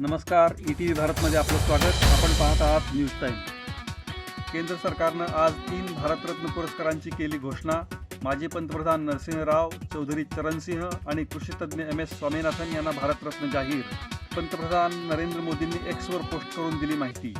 नमस्कार E T V भारतमध्ये आपलं स्वागत. आपण पाहत आहात न्यूज टाईम केंद्र सरकारनं आज तीन भारतरत्न पुरस्कारांची केली घोषणा. माजी पंतप्रधान नरसिंह राव चौधरी चरणसिंह आणि कृषीतज्ञ एम एस स्वामीनाथन यांना भारतरत्न जाहीर. पंतप्रधान नरेंद्र मोदींनी एक्सवर पोस्ट करून दिली माहिती.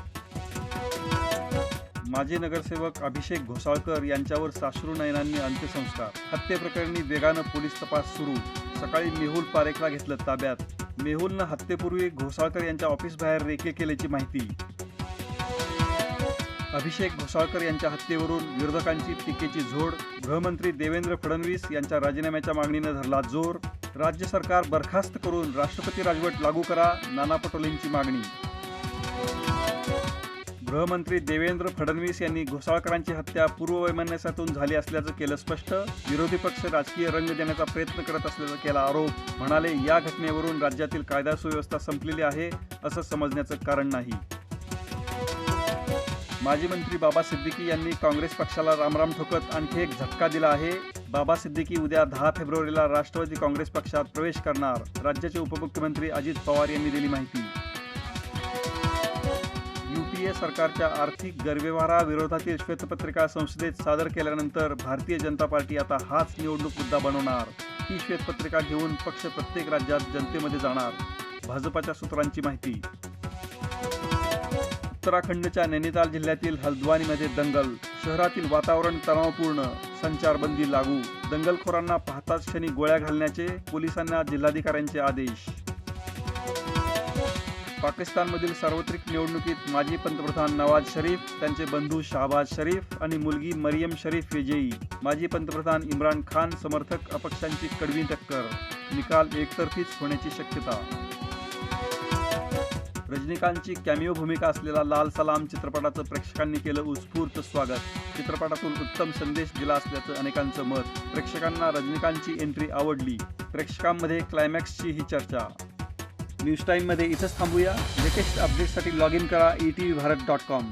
माजी नगरसेवक अभिषेक घोसाळकर यांच्यावर साश्रू नयनांनी अंत्यसंस्कार. हत्येप्रकरणी वेगानं पोलीस तपास सुरू. सकाळी मेहुल पारेखला घेतलं ताब्यात. मेहुलनं हत्येपूर्वी घोसाळकर यांच्या ऑफिसबाहेर रेखे केल्याची माहिती. अभिषेक घोसाळकर यांच्या हत्येवरून विरोधकांची टीकेची झोड गृहमंत्री देवेंद्र फडणवीस यांच्या राजीनाम्याच्या मागणीनं धरला जोर राज्य सरकार बरखास्त करून राष्ट्रपती राजवट लागू करा नाना पटोलेंची मागणी. गृहमंत्री देवेंद्र फडणवीस यांनी घोसाळकरांची हत्या पूर्ववैमनस्यातून झाली असल्याचं केलं स्पष्ट. विरोधी पक्ष राजकीय रंग देण्याचा प्रयत्न करत असल्याचा केला आरोप. म्हणाले या घटनेवरून राज्यातील कायदा सुव्यवस्था संपलेली आहे असं समजण्याचं कारण नाही. माजी मंत्री बाबा सिद्दीकी यांनी काँग्रेस पक्षाला रामराम ठोकत आणखी एक झटका दिला आहे. बाबा सिद्दीकी उद्या दहा फेब्रुवारीला राष्ट्रवादी काँग्रेस पक्षात प्रवेश करणार. राज्याचे उपमुख्यमंत्री अजित पवार यांनी दिली माहिती. युपीए सरकारच्या आर्थिक गैरव्यवहाराविरोधातील श्वेतपत्रिका संसदेत सादर केल्यानंतर भारतीय जनता पार्टी आता हाच निवडणूक मुद्दा बनवणार. ही श्वेतपत्रिका घेऊन पक्ष प्रत्येक राज्यात जनतेमध्ये जाणार. भाजपाच्या सूत्रांची माहिती. उत्तराखंडच्या नैनिताल जिल्ह्यातील हल्द्वानीमध्ये दंगल. शहरातील वातावरण तणावपूर्ण. संचारबंदी लागू. दंगलखोरांना पाहताच क्षणी गोळ्या घालण्याचे पोलिसांना जिल्हाधिकाऱ्यांचे आदेश. पाकिस्तानमधील सार्वत्रिक निवडणुकीत माजी पंतप्रधान नवाज शरीफ त्यांचे बंधू शाहबाज शरीफ आणि मुलगी मरियम शरीफ विजयी माजी पंतप्रधान इम्रान खान समर्थक अपक्षांची कडवी टक्कर. निकाल एकतर्फीच होण्याची शक्यता. रजनीकांतची कॅमिओ भूमिका असलेला लाल सलाम चित्रपटाचं प्रेक्षकांनी केलं उत्स्फूर्त स्वागत. चित्रपटातून उत्तम संदेश दिला असल्याचं अनेकांचं मत. प्रेक्षकांना रजनीकांतची एंट्री आवडली. प्रेक्षकांमध्ये क्लायमॅक्सची ही चर्चा. न्यूज टाईममध्ये इथंच थांबूया. लेटेस्ट अपडेटसाठी लॉग इन करा E T V Bharat dot com